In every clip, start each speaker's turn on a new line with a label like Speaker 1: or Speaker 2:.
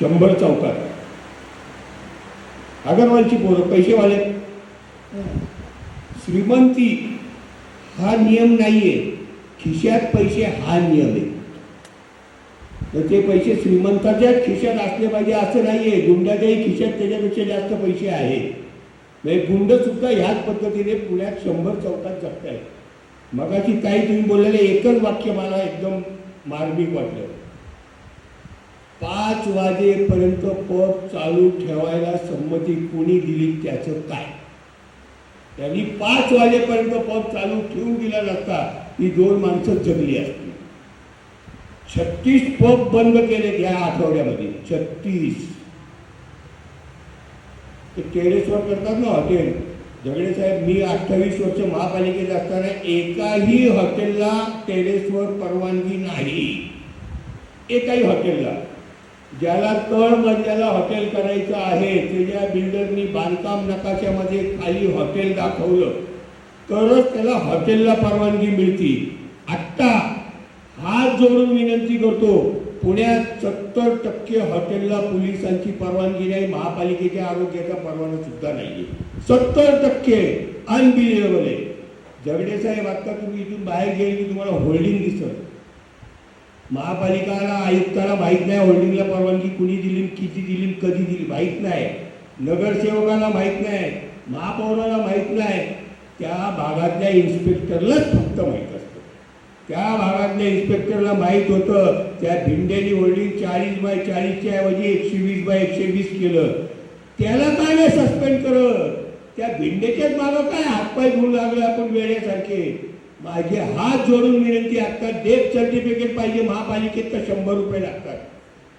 Speaker 1: शंभर चौकात. अगरवालची पोरं पैसेवाले. श्रीमंती हा नियम नाही आहे खिशात पैसे हा नियम आहे. तर ते पैसे श्रीमंताच्याच खिशात असले पाहिजे असं नाही आहे गुंडाच्याही खिशात त्याच्यापेक्षा जास्त पैसे आहेत. म्हणजे गुंड सुद्धा ह्याच पद्धतीने पुण्यात शंभर चौकात जगतायत. मगाची काही तुम्ही बोललेलं एकच वाक्य मला एकदम मार्मिक वाटलं. पाच वाजेपर्यंत पब चालू ठेवायला संमती कोणी दिली त्याचं काय? त्यांनी पाच वाजेपर्यंत पब चालू ठेवून दिला नसता ही दोन माणसं जगली असतील. छत्तीस पब बंद केले या आठवड्यामध्ये छत्तीस. ते टेरेसवर करतात ना हॉटेल. झगडे साहेब मी अठ्ठावीस वर्ष महापालिकेत असताना एकाही हॉटेलला टेरेसवर परवानगी नाही. एकाही हॉटेलला. ज्याला तळ मजल्याला हॉटेल करायचं आहे त्याच्या बिल्डरनी बांधकाम नकाशामध्ये खाली हॉटेल दाखवलं. तरच त्याला हॉटेलला परवानगी मिळती. आत्ता हात जोडून विनंती करतो पुण्यात सत्तर टक्के हॉटेलला पोलिसांची परवानगी नाही महापालिकेच्या आरोग्याचा परवाना सुद्धा नाहीये. सत्तर टक्के अनबिलिव्हेबल आहे. जगडे साहेब आता तुम्ही इथून बाहेर गेले की तुम्हाला होल्डिंग दिसत. महापालिकाला आयुक्ताला माहीत नाही होल्डिंगला परवानगी कुणी दिली किती दिली कधी दिली माहीत नाही. नगरसेवकाला माहीत नाही महापौराला माहीत नाही. त्या भागातल्या इन्स्पेक्टरलाच फक्त माहीत असतं. त्या भागातल्या इन्स्पेक्टरला माहीत होतं त्या भिंडेनी होल्डिंग चाळीस बाय चाळीसच्या ऐवजी एकशे वीस बाय एकशे वीस केलं. त्याला काय वेळ सस्पेंड करत? त्या भिंडेच्याच मागं काय हातपाय धुवू लागले आपण वेळेसारखे माझे हात जोडून विनंती आता डेथ सर्टिफिकेट पाहिजे महापालिकेत तर शंभर रुपये लागतात.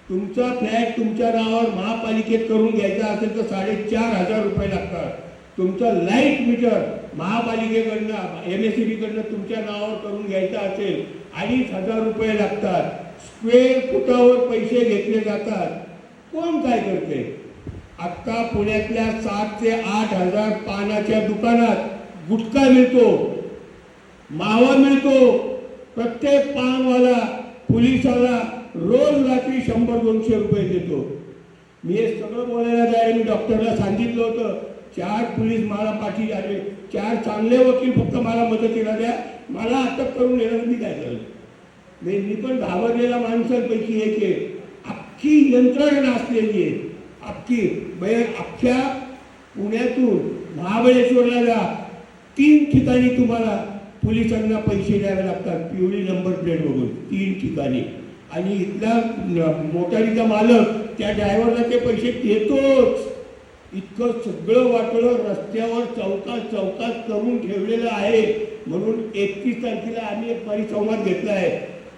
Speaker 1: तुमचा फ्लॅट तुमच्या नावावर महापालिकेत करून घ्यायचा असेल तर साडेचार हजार रुपये लागतात. तुमचं लाइट मीटर महापालिकेकडनं एम एस सी बीकडनं तुमच्या नावावर करून घ्यायचं असेल अडीच हजार रुपये लागतात. स्क्वेअर फुटावर पैसे घेतले जातात. कोण काय करते आत्ता पुण्यातल्या सात ते आठ हजार पानाच्या दुकानात गुटखा मिळतो. मावा मिळतो. प्रत्येक पानवाला पोलिसाला रोज रात्री शंभर दोनशे रुपये देतो. मी हे सगळं बोलायला जाय मी डॉक्टरला सांगितलं होतं. चार पोलीस मला पाठी आले. चार चांगले वकील फक्त मला मदतीला द्या मला अटक करून येणार मी काय झालं मी मी पण घाबरलेल्या माणसांपैकी एक आहे. अख्खी यंत्रणा असलेली आहे. अख्खी. म्हणजे अख्ख्या पुण्यातून महाबळेश्वरला जा. तीन ठिकाणी तुम्हाला पोलिसांना पैसे द्यावे लागतात. पिवळी नंबर प्लेट बघून. तीन ठिकाणी. आणि इथला मोटारीचा मालक त्या ड्रायव्हरला ते पैसे देतोच. इतकं सगळं वाटलं रस्त्यावर चौकात चौकात करून ठेवलेलं आहे. म्हणून एकतीस तारखेला आम्ही एक परिसंवाद घेतला आहे.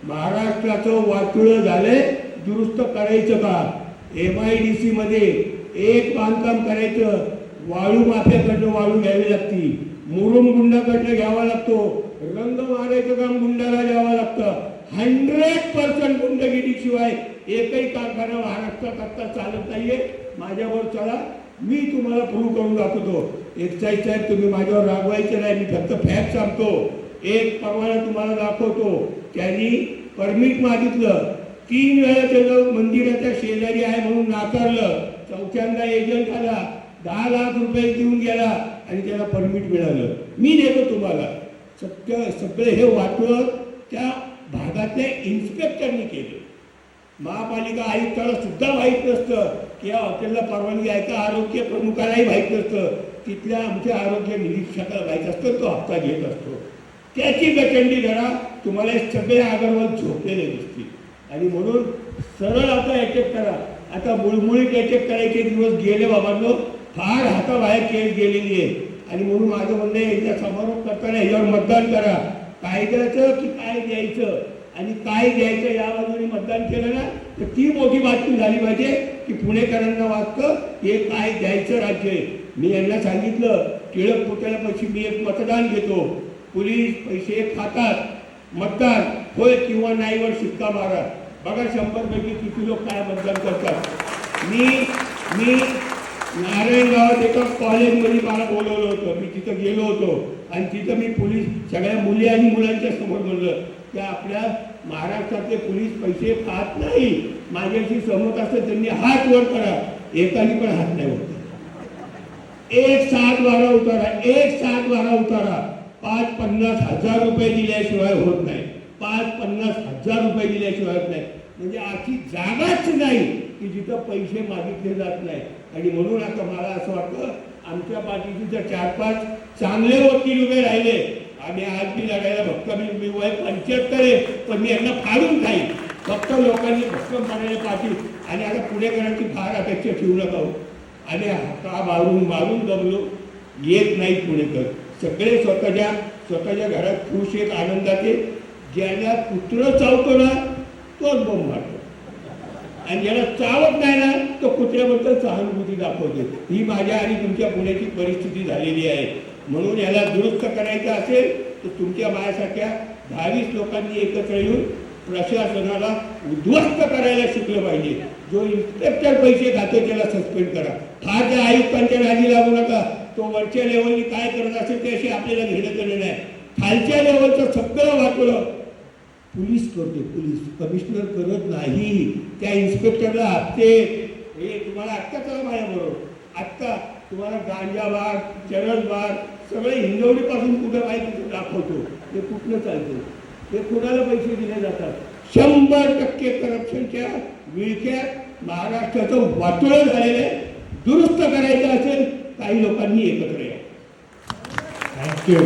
Speaker 1: महाराष्ट्राचं वाटुळं झालंय. दुरुस्त करायचं का? एम आय डी सीमध्ये एक बांधकाम करायचं. वाळू माफ्याकडनं वाळू घ्यावी लागती मुरुम गुंडाकडनं घ्यावा लागतो. रंग मारायचं काम गुंडाला द्यावा लागतं. हंड्रेड पर्सेंट गुंडगिरीशिवाय एकही कारखाना महाराष्ट्रात आत्ता चालत नाहीये. माझ्यावर चला. मी तुम्हाला प्रूव्ह करून दाखवतो. एक्साईज साहेब तुम्ही माझ्यावर रागवायचे नाही. मी फक्त फॅक्ट सांगतो. एक परवाना तुम्हाला दाखवतो. त्यांनी परमिट मागितलं. तीन वेळा त्याचं मंदिराच्या शेजारी आहे म्हणून नाकारलं. चौथ्यांदा एजंट आला. दहा लाख रुपये देऊन गेला. आणि त्याला परमिट मिळालं. मी नेलो तुम्हाला. सगळं सगळे हे वाटलं त्या भागातल्या इन्स्पेक्टरनी केलं. महापालिका आयुक्ताला सुद्धा माहीत नसतं की या हॉटेलला परवानगी आहे का? आरोग्य प्रमुखालाही माहीत नसतं. तिथल्या आमच्या आरोग्य निरीक्षकाला माहीत असतं तो हप्ता घेत असतो. त्याची गचंडी धडा तुम्हाला सगळे अगरवाल झोपलेले दिसतील. आणि म्हणून सरळ आता अटॅक करा. आता मुळमुळीत अटॅक करायचे दिवस गेले बाबांनो. फार हाताबाहेर केली गेलेली आहे. आणि म्हणून माझं म्हणणं आहे एकदा समारोप करताना याच्यावर मतदान करा. काय द्यायचं की काय द्यायचं? आणि काय द्यायचं या बाजूने मतदान केलं ना तर ती मोठी बातमी झाली पाहिजे की पुणेकरांना वाटतं हे काय द्यायचं राज्य आहे. मी यांना सांगितलं टिळक पुतळ्यापाशी मी एक मतदान घेतो. पोलीस पैसे खातात मतदान होय किंवा नाहीवर शिक्का मारा. बघा शंभर पैकी किती लोक काय मतदान करतात. मी मी नारायणगावात एका कॉलेजमध्ये मला बोलवलं होतं. मी तिथं गेलो होतो. आणि तिथं मी पोलीस सगळ्या मुली आणि मुलांच्या समोर बोललं. की आपल्या महाराष्ट्रातले पोलीस पैसे पाहत नाही. माझ्याशी सहमत असतं त्यांनी हात वर करा. एकाने पण हात नाही वर एक सात वारा उतारा एक सात वारा उतारा. पाच पन्नास हजार रुपये दिल्याशिवाय होत नाही. पाच पन्नास हजार रुपये दिल्याशिवाय होत नाही. म्हणजे अशी जागाच नाही. की जिथं पैसे मागितले जात नाही आणि म्हणून आता मला असं वाटतं आमच्या पाठीशी जर चार पाच चांगले वकील उभे राहिले आम्ही आज मी लढायला भक्कम मी वय पंच्याहत्तर आहे पण मी यांना फाडून खाईन. फक्त लोकांनी भक्कम पाडायला पाठी आणि आता पुणेकरांची फार अपेक्षा ठेवू नका हो. आणि हाता मारून मारून जमलो येत नाही पुणेकर. सगळे स्वतःच्या स्वतःच्या घरात खुश आहेत आनंदाचे ज्याला कुत्रं चावतो ना तोच बोंब मारतो. आणि ज्याला चावत नाही ना तो कुत्र्याबद्दल सहानुभूती दाखवते. ही माझ्या आणि तुमच्या पुण्याची परिस्थिती झालेली आहे. म्हणून याला दुरुस्त करायचं असेल तर तुमच्या माझ्यासारख्या दहावीस लोकांनी एकत्र येऊन प्रशासनाला उद्ध्वस्त करायला शिकलं पाहिजे. जो इन्स्पेक्टर पैसे खातो त्याला सस्पेंड करा. फार त्या आयुक्तांच्या नादी लागू नका. तो वरच्या लेवलनी काय करत असेल त्याशी आपल्याला घेणं करणं नाही. खालच्या लेवलचं सगळं वाटलं पोलीस करते पोलीस. कमिशनर करत नाही. त्या इन्स्पेक्टरला हप्ते. हे तुम्हाला आत्ता चला माझ्याबरोबर. आत्ता तुम्हाला गांजा बार सगळे हिंजवडीपासून कुठं माहिती दाखवतो. ते कुठलं चालतं ते कुणाला पैसे दिले जातात? शंभर टक्के करप्शनच्या विळख्यात महाराष्ट्राचं वाटोळं झालेलं आहे. दुरुस्त करायचं असेल काही लोकांनी एकत्र या.
Speaker 2: थँक्यू